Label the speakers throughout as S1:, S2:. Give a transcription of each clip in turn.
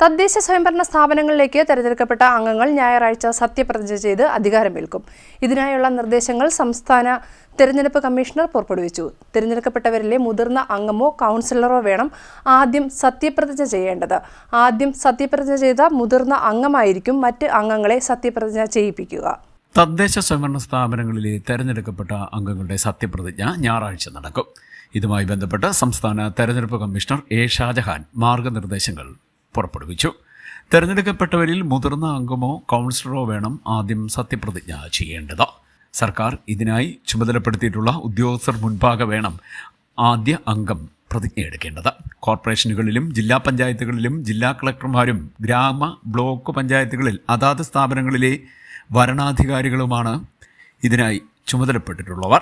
S1: തദ്ദേശ സ്വയംഭരണ സ്ഥാപനങ്ങളിലേക്ക് തെരഞ്ഞെടുക്കപ്പെട്ട അംഗങ്ങൾ ഞായറാഴ്ച സത്യപ്രതിജ്ഞ ചെയ്ത് അധികാരമേൽക്കും. ഇതിനായുള്ള നിർദ്ദേശങ്ങൾ സംസ്ഥാന തെരഞ്ഞെടുപ്പ് കമ്മീഷണർ പുറപ്പെടുവിച്ചു. തിരഞ്ഞെടുക്കപ്പെട്ടവരിലെ മുതിർന്ന അംഗമോ കൗൺസിലറോ വേണം ആദ്യം സത്യപ്രതിജ്ഞ ചെയ്യേണ്ടത്. ആദ്യം സത്യപ്രതിജ്ഞ ചെയ്ത മുതിർന്ന അംഗമായിരിക്കും മറ്റ് അംഗങ്ങളെ സത്യപ്രതിജ്ഞ ചെയ്യിപ്പിക്കുക.
S2: തദ്ദേശ സ്വയംഭരണ സ്ഥാപനങ്ങളിലെ തെരഞ്ഞെടുക്കപ്പെട്ട അംഗങ്ങളുടെ സത്യപ്രതിജ്ഞ ഞായറാഴ്ച നടക്കും. ഇതുമായി ബന്ധപ്പെട്ട് സംസ്ഥാന തെരഞ്ഞെടുപ്പ് കമ്മീഷണർ എ ഷാജഹാൻ മാർഗനിർദ്ദേശങ്ങൾ പുറപ്പെടുവിച്ചു. തെരഞ്ഞെടുക്കപ്പെട്ടവരിൽ മുതിർന്ന അംഗമോ കൗൺസിലറോ വേണം ആദ്യം സത്യപ്രതിജ്ഞ ചെയ്യേണ്ടത്. സർക്കാർ ഇതിനായി ചുമതലപ്പെടുത്തിയിട്ടുള്ള ഉദ്യോഗസ്ഥർ മുൻപാകെ വേണം ആദ്യ അംഗം പ്രതിജ്ഞയെടുക്കേണ്ടത് കോർപ്പറേഷനുകളിലും ജില്ലാ പഞ്ചായത്തുകളിലും ജില്ലാ കളക്ടർമാരും ഗ്രാമ ബ്ലോക്ക് പഞ്ചായത്തുകളിൽ അതാത് സ്ഥാപനങ്ങളിലെ വരണാധികാരികളുമാണ് ഇതിനായി ചുമതലപ്പെട്ടിട്ടുള്ളവർ.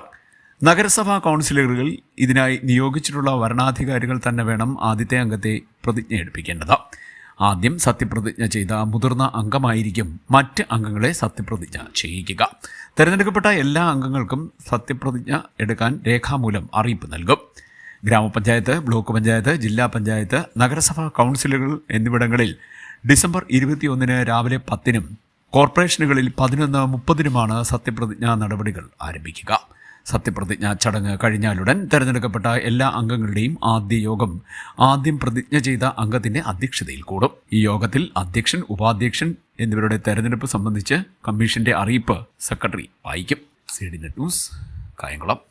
S2: നഗരസഭാ കൗൺസിലുകളിൽ ഇതിനായി നിയോഗിച്ചിട്ടുള്ള വരണാധികാരികൾ തന്നെ വേണം ആദ്യത്തെ അംഗത്തെ പ്രതിജ്ഞ എടുപ്പിക്കേണ്ടത്. ആദ്യം സത്യപ്രതിജ്ഞ ചെയ്ത മുതിർന്ന അംഗമായിരിക്കും മറ്റ് അംഗങ്ങളെ സത്യപ്രതിജ്ഞ ചെയ്യിക്കുക തിരഞ്ഞെടുക്കപ്പെട്ട എല്ലാ അംഗങ്ങൾക്കും സത്യപ്രതിജ്ഞ എടുക്കാൻ രേഖാമൂലം അറിയിപ്പ് നൽകും. ഗ്രാമപഞ്ചായത്ത് ബ്ലോക്ക് പഞ്ചായത്ത് ജില്ലാ പഞ്ചായത്ത് നഗരസഭാ കൗൺസിലുകൾ എന്നിവിടങ്ങളിൽ ഡിസംബർ ഇരുപത്തിയൊന്നിന് രാവിലെ പത്തിനും കോർപ്പറേഷനുകളിൽ പതിനൊന്ന് മുപ്പതിനുമാണ് സത്യപ്രതിജ്ഞാ നടപടികൾ ആരംഭിക്കുക. സത്യപ്രതിജ്ഞ ചടങ്ങ് കഴിഞ്ഞാലുടൻ തെരഞ്ഞെടുക്കപ്പെട്ട എല്ലാ അംഗങ്ങളുടെയും ആദ്യ യോഗം ആദ്യം പ്രതിജ്ഞ ചെയ്ത അംഗത്തിന്റെ അധ്യക്ഷതയിൽ കൂടും. ഈ യോഗത്തിൽ അധ്യക്ഷൻ ഉപാധ്യക്ഷൻ എന്നിവരുടെ തെരഞ്ഞെടുപ്പ് സംബന്ധിച്ച് കമ്മീഷന്റെ അറിയിപ്പ് സെക്രട്ടറി വായിക്കും. C D net news Kayamkulam.